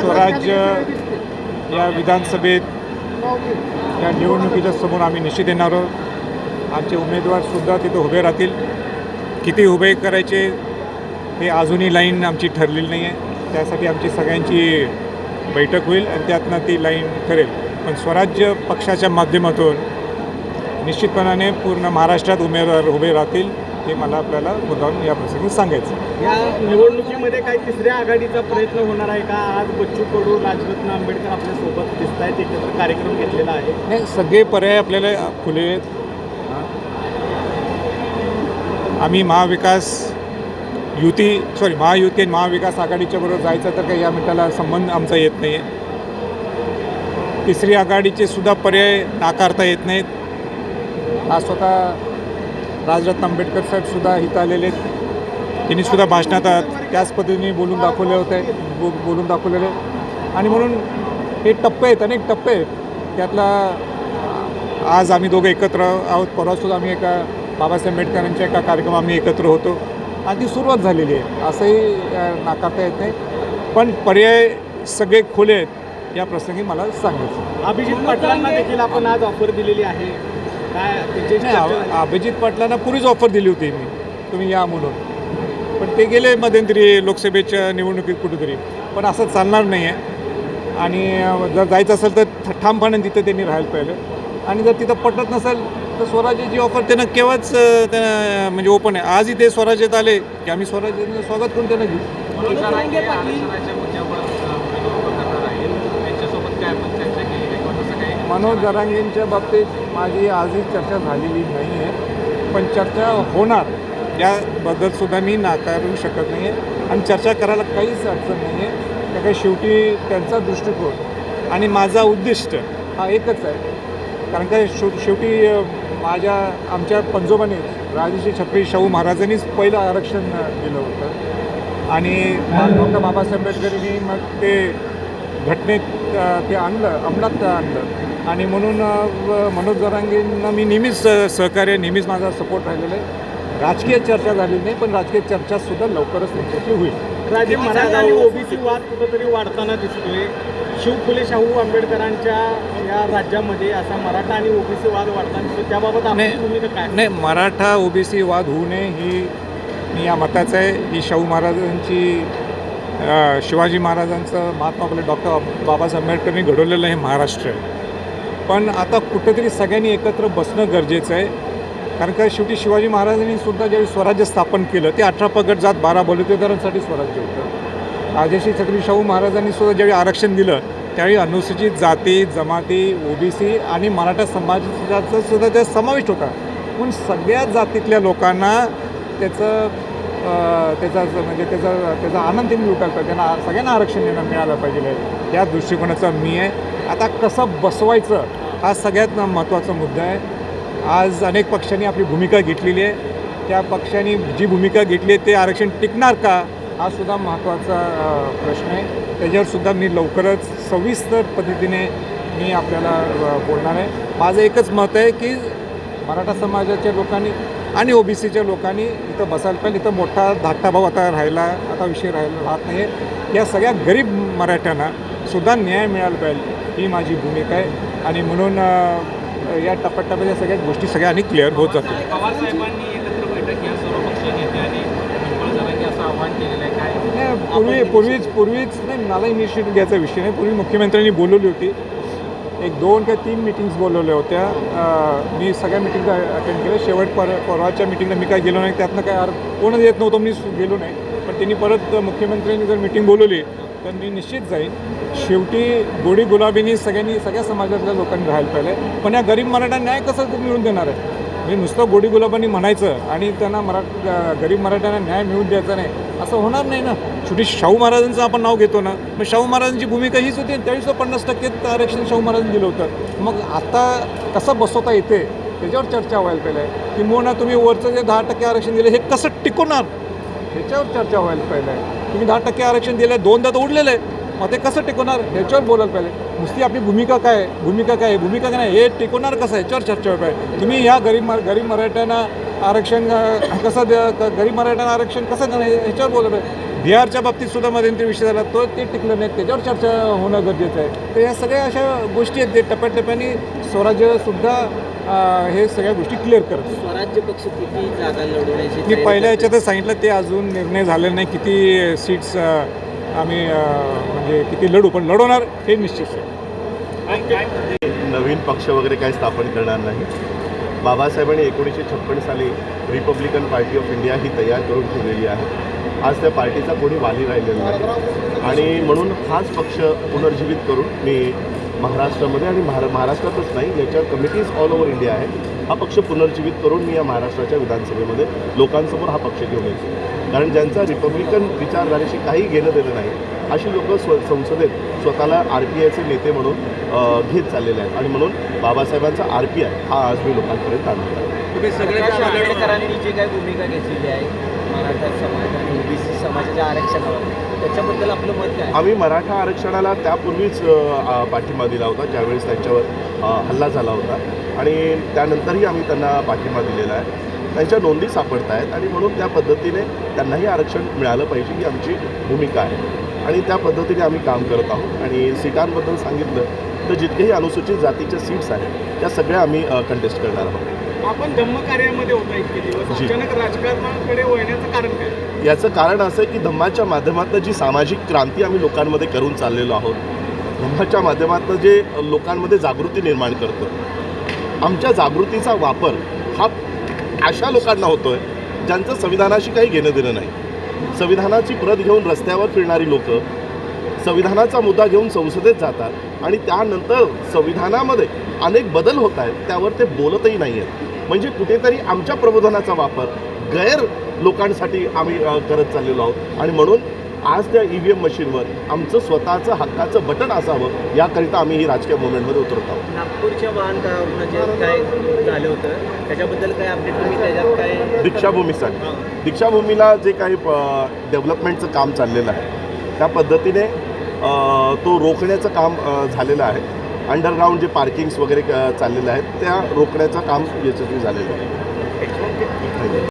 स्वराज्य या विधानसभेत या निवडणुकीच्या समोर आम्ही निश्चित येणार आहोत. आमचे उमेदवारसुद्धा तिथे उभे राहतील. किती उभे करायचे हे अजूनही लाईन आमची ठरलेली नाही आहे त्यासाठी आमची सगळ्यांची बैठक होईल आणि त्यातनं ती लाईन ठरेल. पण स्वराज्य पक्षाच्या माध्यमातून निश्चितपणाने पूर्ण महाराष्ट्रात उमेदवार उभे राहतील. हे मला आपल्याला मुद्दाम या प्रसंगी सांगायचं या निवडणुकीमध्ये काही तिसऱ्या आघाडीचा प्रयत्न होणार आहे का? आज बच्चू कडू राजरत्न आंबेडकर आपल्यासोबत दिसत आहेत एकत्र कार्यक्रम घेतलेला आहे. नाही सगळे पर्याय आपल्याला खुले आहेत. आम्ही महाविकास युती सॉरी महायुती आणि महाविकास आघाडीच्या बरोबर जायचं तर काही या मिनिटाला संबंध आमचा येत नाही आहे तिसरी आघाडीचे सुद्धा पर्याय नाकारता येत नाहीत. आज स्वतः राजरत्न आंबेडकर साहेबसुद्धा इथं आलेले आहेत. त्यांनी सुद्धा भाषणात त्याच पद्धतीने बोलून दाखवले होते बो बोलून दाखवलेले. आणि म्हणून हे टप्पे आहेत अनेक टप्पे आहेत. त्यातला आज आम्ही दोघं एकत्र आहोत. परवासुद्धा आम्ही एका बाबासाहेब आंबेडकरांच्या एका कार्यक्रम आम्ही एकत्र होतो. आणि ती सुरुवात झालेली आहे. असंही नाकारता येत नाही. पण पर्याय सगळे खुले आहेत या प्रसंगी मला सांगायचं अभिजित पाटलांना देखील आपण आज ऑफर दिलेली आहे. काय? अभिजित पाटलांना पूर्वीच ऑफर दिली होती मी. तुम्ही या म्हणून. पण ते गेले मध्यंतरी लोकसभेच्या निवडणुकीत कुठेतरी. पण असं चालणार नाही आहे. आणि जर जायचं असेल तर ठामपणे तिथं त्यांनी राहायला पाहिजे आणि जर तिथं पटत नसेल तर स्वराज्याची ऑफर त्यांना केव्हाच त्यांना म्हणजे ओपन आहे. आजही ते स्वराज्यात आले की आम्ही स्वराज्याचं स्वागत करून त्यांना घेऊ. मनोज जरांगेंच्या बाबतीत माझी आजही चर्चा झालेली नाही आहे पण चर्चा होणार. याबद्दलसुद्धा मी नाकारू शकत नाही आहे आणि चर्चा करायला काहीच अडचण नाही आहे त्या काही शेवटी त्यांचा दृष्टिकोन आणि माझा उद्दिष्ट हा एकच आहे. कारण का शेव शेवटी माझ्या आमच्या पंजोबाने राजश्री छत्रपती शाहू महाराजांनीच पहिलं आरक्षण दिलं होतं. आणि डॉक्टर बाबासाहेब आंबेडकरांनी मग ते घटनेत ते आणलं अंमलात आणलं. आणि म्हणून मनोज जरांगेंना मी नेहमीच सहकार्य नेहमीच माझा सपोर्ट राहिलेला आहे. राजकीय चर्चा झाली नाही पण राजकीय चर्चासुद्धा लवकरच त्यांच्याशी होईल. राजे मराठा आणि ओबीसी वाद कुठंतरी वाढताना दिसतोय. शिव फुले शाहू आंबेडकरांच्या या राज्यामध्ये असा मराठा आणि ओबीसी वाद वाढताना दिसतोय. त्याबाबत. भूमिका काय? नाही मराठा ओबीसी वाद होऊ नये ही मी या मताचं आहे. ही शाहू महाराजांची शिवाजी महाराजांचं महात्मा फुले डॉक्टर बाबासाहेब आंबेडकरनी घडवलेलं हे महाराष्ट्र. आहे पण आता कुठंतरी सगळ्यांनी एकत्र बसणं गरजेचं आहे. कारण का शेवटी शिवाजी महाराजांनी सुद्धा ज्यावेळी स्वराज्य स्थापन केलं ते अठरा पगड जात बारा बलुतेदारांसाठी स्वराज्य होतं. राजश्री छत्री शाहू महाराजांनी सुद्धा ज्यावेळी आरक्षण दिलं त्यावेळी अनुसूचित जाती जमाती ओबीसी आणि मराठा समाजाचा सुद्धा त्यात समावेश होता. पण सगळ्या जातीतल्या लोकांना त्याचं त्याचा म्हणजे त्याचा त्याचा आनंद त्यांनी लुटायला पाहिजे त्यांना सगळ्यांना आरक्षण देणं मिळालं पाहिजे. या दृष्टिकोनाचा मी आहे. आता कसं बसवायचं हा सगळ्यात महत्त्वाचा मुद्दा आहे. आज अनेक पक्षांनी आपली भूमिका घेतलेली आहे. त्या पक्षांनी जी भूमिका घेतली आहे ते आरक्षण टिकणार का? हा सुद्धा महत्त्वाचा प्रश्न आहे. त्याच्यावर सुद्धा मी लवकरच सविस्तर पद्धतीने मी आपल्याला बोलणार आहे. माझं एकच मत आहे की मराठा समाजाच्या लोकांनी आणि ओबीसीच्या लोकांनी इथं बसायला पाहिजे. इथं मोठा धाकटा भाव आता राहिला आता विषय राहिला राहत नाही. या सगळ्या गरीब मराठ्यांना सुद्धा न्याय मिळाला पाहिजे. ही माझी भूमिका आहे. आणि म्हणून या टप्प्याटप्प्याच्या सगळ्या गोष्टी सगळ्या क्लिअर होत जातील. आणि पूर्वी पूर्वीच पूर्वीच नाही मला इनिशिएटिव्ह घ्यायचा विषय नाही. पूर्वी मुख्यमंत्र्यांनी बोलवली होती. एक दोन किंवा तीन मिटिंग्स बोलवल्या होत्या. मी सगळ्या मिटिंग अटेंड केल्या. शेवट पर परवाच्या मिटिंगला मी काय गेलो नाही. त्यातनं काय अर्थ कोणच येत नव्हतं मी गेलो नाही. पण त्यांनी परत मुख्यमंत्र्यांनी जर मिटिंग बोलवली तर मी निश्चित जाईन. शेवटी गोडी गुलाबीनी सगळ्यांनी सगळ्या समाजातल्या लोकांनी राहायला पाहिजे पण या गरीब मराठा न्याय कसं मिळून देणार आहे? हे नुसतं गोडी गुलाबांनी म्हणायचं आणि त्यांना मरा गरीब मराठ्यांना न्याय मिळवून द्यायचा नाही. असं होणार नाही ना. शेवटी शाहू महाराजांचं आपण नाव घेतो ना. मग शाहू महाराजांची भूमिका हीच होती त्यावेळेस पन्नास टक्के आरक्षण शाहू महाराजांनी दिलं होतं. मग आता कसं बसवता येते? त्याच्यावर चर्चा व्हायला पाहिजे. किंबहुना तुम्ही वरचं जे दहा टक्के आरक्षण दिलं हे कसं टिकवणार? ह्याच्यावर चर्चा व्हायला पाहिजे. तुम्ही दहा टक्के आरक्षण दिलं दोनदा तर उडलेलं आहे. मग ते कसं टिकवणार? ह्याच्यावर बोलायला पाहिजे. नुसती आपली भूमिका काय आहे? भूमिका काय आहे? भूमिका काय नाही? हे टिकवणार कसं आहे? याच्यावर चर्चा पाहिजे तुम्ही ह्या गरीब मर गरीब मराठ्यांना आरक्षण कसं द्या क- गरीब मराठ्यांना आरक्षण कसं देणार हे- ह्याच्यावर बोलायला पाहिजे बिहारच्या बाबतीत सुद्धा मध्यंतरी विषय झाला तो ते टिकलं नाही त्याच्यावर चर्चा होणं गरजेचं आहे. तर या सगळ्या अशा गोष्टी आहेत जे टप्प्याटप्प्याने स्वराज्यसुद्धा हे सगळ्या गोष्टी क्लिअर करत स्वराज्य पक्ष किती जागा लढवण्याची मी पहिल्या करतोय? याच्यातच सांगितलं ते अजून निर्णय झालेला नाही. किती सीट्स आम्ही म्हणजे किती लढू पण लढवणार हे निश्चित आहे. नवीन पक्ष वगैरे काही स्थापन करणार नाही. बाबासाहेबांनी एकोणीसशे छप्पन साली रिपब्लिकन पार्टी ऑफ इंडिया ही तयार करून ठेवलेली आहे. आज त्या पार्टीचा कोणी वाली राहिलेला नाही. आणि म्हणून हाच पक्ष पुनर्जीवित करून मी महाराष्ट्रामध्ये आणि महारा महाराष्ट्रातच नाही याच्या कमिटीज ऑल ओव्हर इंडिया आहे हा पक्ष पुनर्जीवित करून मी या महाराष्ट्राच्या विधानसभेमध्ये लोकांसमोर हा पक्ष घेऊन येतो कारण ज्यांचा रिपब्लिकन विचारधारेशी काही घेणं देणं नाही अशी लोक स्व संसदेत स्वतःला आर पी आयचे नेते म्हणून घेत चाललेले आहेत. आणि म्हणून बाबासाहेबांचा आर पी आय हा आज मी लोकांपर्यंत आणलेला आहे प्रकाश आंबेडकरांनी जी काही भूमिका घेतलेली आहे मराठा समाज आणि ओबीसी समाजाच्या आरक्षणावर त्याच्याबद्दल आपलं मत काय? आम्ही मराठा आरक्षणाला त्यापूर्वीच पाठिंबा दिला होता. ज्यावेळेस त्यांच्यावर हल्ला झाला होता. आणि त्यानंतरही आम्ही त्यांना पाठिंबा दिलेला आहे. त्यांच्या नोंदी सापडत आहेत आणि म्हणून त्या पद्धतीने त्यांनाही आरक्षण मिळालं पाहिजे ही आमची भूमिका आहे. आणि त्या पद्धतीने आम्ही काम करत आहोत. आणि सीटांबद्दल सांगितलं तर जितकेही अनुसूचित जातीच्या सीट्स आहेत त्या सगळ्या आम्ही कंटेस्ट करणार आहोत. आपण धम्मकार्यामध्ये होता इतके दिवस. अचानक राजकारणाकडे वळण्याचं कारण काय? याचं कारण असं आहे की धम्माच्या माध्यमातून जी सामाजिक क्रांती आम्ही लोकांमध्ये करून चाललेलो आहोत धम्माच्या माध्यमातून जे लोकांमध्ये जागृती निर्माण करतो आमच्या जागृतीचा वापर हा अशा लोकांना होतोय ज्यांचं संविधानाशी काही घेणं देणं नाही. संविधानाची प्रत घेऊन रस्त्यावर फिरणारी लोक संविधानाचा मुद्दा घेऊन संसदेत जातात आणि त्यानंतर संविधानामध्ये अनेक बदल होत आहेत त्यावर ते बोलतही नाही आहेत. म्हणजे कुठेतरी आमच्या प्रबोधनाचा वापर गैर लोकांसाठी आम्ही करत चाललेलो आहोत. आणि म्हणून आज त्या ई व्ही एम मशीनवर आमचं स्वतःचं हक्काचं बटन असावं याकरिता आम्ही ही राजकीय मुवमेंटमध्ये उतरत आहोत. नागपूरच्या वाहन काय झालं होतं त्याच्याबद्दल काय अपडेट तुम्ही त्याच्यात काय दीक्षाभूमीसाठी. दीक्षाभूमीला जे काही डेव्हलपमेंटचं काम चाललेलं आहे त्या पद्धतीने तो रोखण्याचं काम झालेलं आहे. अंडरग्राऊंड जे पार्किंग्स वगैरे चाललेले आहेत त्या रोखण्याचं काम यशस्वी झालेलं आहे.